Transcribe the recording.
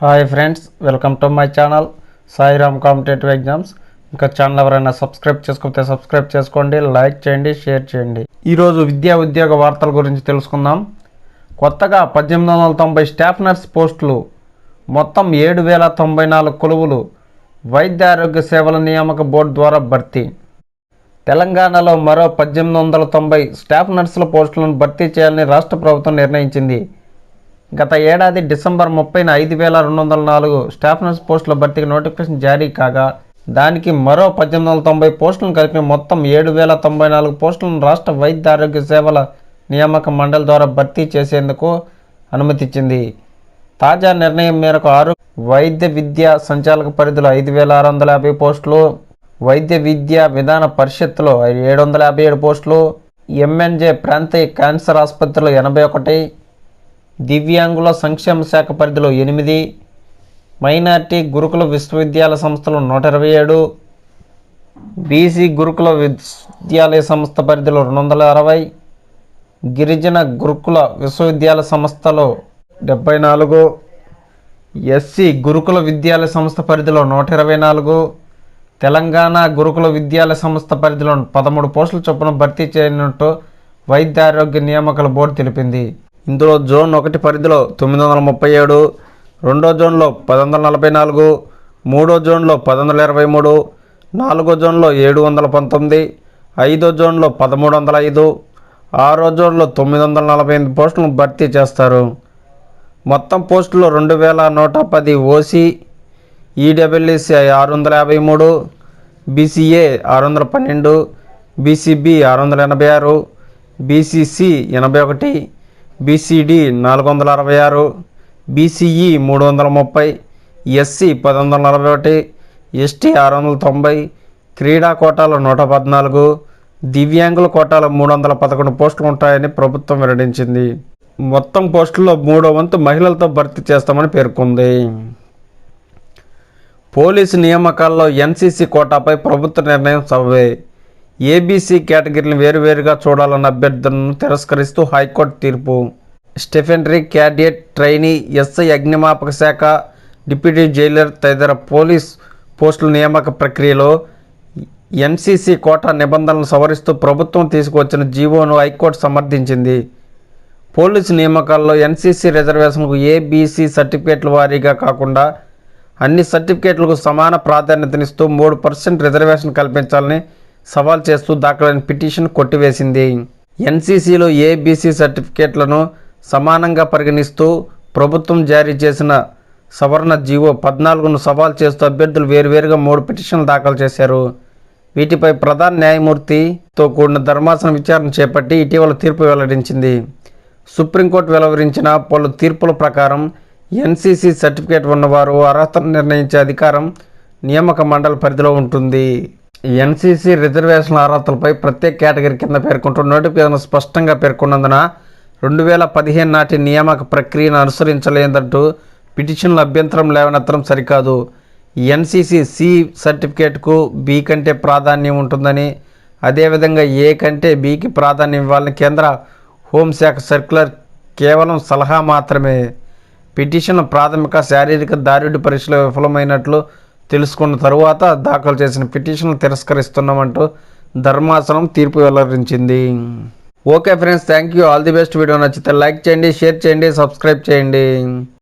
Hi friends welcome to my channel Sairam competitive exams. ఇంకా channel ఎవరైనా subscribe చేసుకుంటే subscribe చేసుకోండి లైక్ చేయండి షేర్ చేయండి. ఈరోజు విద్యా ఉద్యోగ వార్తల గురించి తెలుసుకుందాం. కొత్తగా పద్దెనిమిది వందల తొంభై స్టాఫ్ నర్స్ పోస్టులు మొత్తం ఏడు వేల తొంభై నాలుగు కొలువులు వైద్య ఆరోగ్య సేవల నియామక బోర్డు ద్వారా భర్తీ. తెలంగాణలో మరో పద్దెనిమిది వందల తొంభై స్టాఫ్ నర్సుల పోస్టులను భర్తీ చేయాలని రాష్ట్ర ప్రభుత్వం నిర్ణయించింది. గత ఏడాది డిసెంబర్ ముప్పైన ఐదు వేల రెండు వందల నాలుగు స్టాఫ్ నర్స్ పోస్టుల భర్తీకి నోటిఫికేషన్ జారీ కాగా దానికి మరో పద్దెనిమిది వందల తొంభై పోస్టులను కలిపి మొత్తం ఏడు వేల తొంభై నాలుగు పోస్టులను రాష్ట్ర వైద్య ఆరోగ్య సేవల నియామక మండలి ద్వారా భర్తీ చేసేందుకు అనుమతిచ్చింది. తాజా నిర్ణయం మేరకు ఆరు వైద్య విద్యా సంచాలక పరిధిలో ఐదు వేల ఆరు వందల యాభై పోస్టులు వైద్య విద్యా విధాన పరిషత్తులో ఏడు వందల యాభై ఏడు పోస్టులు ఎంఎన్జే ప్రాంతీయ క్యాన్సర్ ఆసుపత్రిలో ఎనభై ఒకటి దివ్యాంగుల సంక్షేమ శాఖ పరిధిలో ఎనిమిది మైనార్టీ గురుకుల విశ్వవిద్యాలయ సంస్థలు నూట ఇరవై ఏడు బీసీ గురుకుల విద్యాలయ సంస్థ పరిధిలో రెండు వందల అరవై గిరిజన గురుకుల విశ్వవిద్యాలయ సంస్థలో డెబ్బై నాలుగు ఎస్సీ గురుకుల విద్యాలయ సంస్థ పరిధిలో నూట ఇరవై నాలుగు తెలంగాణ గురుకుల విద్యాలయ సంస్థ పరిధిలో పదమూడు పోస్టుల చొప్పున భర్తీ చేయనున్నట్టు వైద్య ఆరోగ్య నియామకాల బోర్డు తెలిపింది. ఇందులో జోన్ ఒకటి పరిధిలో తొమ్మిది వందల ముప్పై ఏడు రెండో జోన్లో పది వందల నలభై నాలుగు మూడో జోన్లో పది వందల ఇరవై మూడు నాలుగో జోన్లో ఏడు వందల పంతొమ్మిది ఐదో జోన్లో పదమూడు వందల ఐదు ఆరో జోన్లో తొమ్మిది వందల నలభై ఎనిమిది పోస్టులను భర్తీ చేస్తారు. మొత్తం పోస్టులు రెండు వేల నూట పది ఓసీ ఈడబ్ల్యూసి ఆరు వందల యాభై మూడు బీసీఏ ఆరు వందల పన్నెండు బీసీబీ ఆరు వందల ఎనభై ఆరు బీసీసీ ఎనభై ఒకటి బీసీడి నాలుగు వందల అరవై ఆరు బీసీఈ మూడు వందల ముప్పై ఎస్సీ పది వందల నలభై ఒకటి ఎస్టీ ఆరు వందల తొంభై క్రీడా కోటాలో నూట పద్నాలుగు దివ్యాంగుల కోటాలో మూడు వందల పదకొండు పోస్టులు ఉంటాయని ప్రభుత్వం వెల్లడించింది. మొత్తం పోస్టుల్లో మూడో వంతు మహిళలతో భర్తీ చేస్తామని పేర్కొంది. పోలీసు నియామకాల్లో ఎన్సీసీ కోటాపై ప్రభుత్వ నిర్ణయం సవ్వే. ఏబీసీ కేటగిరీని వేరువేరుగా చూడాలన్న అభ్యర్థులను తిరస్కరిస్తూ హైకోర్టు తీర్పు. స్టెఫెనరీ క్యాడియట్ ట్రైనీ ఎస్ఐ అగ్నిమాపక శాఖ డిప్యూటీ జైలర్ తదితర పోలీస్ పోస్టుల నియామక ప్రక్రియలో ఎన్సీసీ కోటా నిబంధనలను సవరిస్తూ ప్రభుత్వం తీసుకువచ్చిన జీవోను హైకోర్టు సమర్థించింది. పోలీసు నియామకాల్లో ఎన్సీసీ రిజర్వేషన్కు ఏబీసీ సర్టిఫికేట్ల వారీగా కాకుండా అన్ని సర్టిఫికేట్లకు సమాన ప్రాధాన్యతనిస్తూ మూడు పర్సెంట్ రిజర్వేషన్ కల్పించాలని సవాల్ చేస్తూ దాఖలైన పిటిషన్ కొట్టివేసింది. ఎన్సీసీలో ఏబీసీ సర్టిఫికేట్లను సమానంగా పరిగణిస్తూ ప్రభుత్వం జారీ చేసిన సవరణ జీవో పద్నాలుగును సవాల్ చేస్తూ అభ్యర్థులు వేరువేరుగా మూడు పిటిషన్లు దాఖలు చేశారు. వీటిపై ప్రధాన న్యాయమూర్తితో కూడిన ధర్మాసనం విచారణ చేపట్టి ఇటీవల తీర్పు వెల్లడించింది. సుప్రీంకోర్టు వెలువరించిన పలు తీర్పుల ప్రకారం ఎన్సీసీ సర్టిఫికేట్ ఉన్నవారు అర్హతను నిర్ణయించే అధికారం నియామక మండలి పరిధిలో ఉంటుంది. ఎన్సీసీ రిజర్వేషన్ల అర్హతలపై ప్రత్యేక కేటగిరీ కింద పేర్కొంటూ నోటిఫికేషన్ స్పష్టంగా పేర్కొన్నందున రెండు వేల పదిహేను నాటి నియామక ప్రక్రియను అనుసరించలేదంటూ పిటిషన్ల అభ్యంతరం లేవనెత్తడం సరికాదు. ఎన్సీసీ సి సర్టిఫికేట్కు బి కంటే ప్రాధాన్యం ఉంటుందని అదేవిధంగా ఏ కంటే బికి ప్రాధాన్యం ఇవ్వాలని కేంద్ర హోంశాఖ సర్క్యులర్ కేవలం సలహా మాత్రమే. పిటిషన్ ప్రాథమిక శారీరక దారుడి పరీక్షలో విఫలమైనట్లు తెలుసుకున్న తరువాత దాఖలు చేసిన పిటిషన్లు తిరస్కరిస్తున్నామంటూ ధర్మాసనం తీర్పు వెల్లడించింది. Okay friends thank you. All the best. Video నచ్చితే లైక్ చేయండి షేర్ చేయండి సబ్స్క్రైబ్ చేయండి.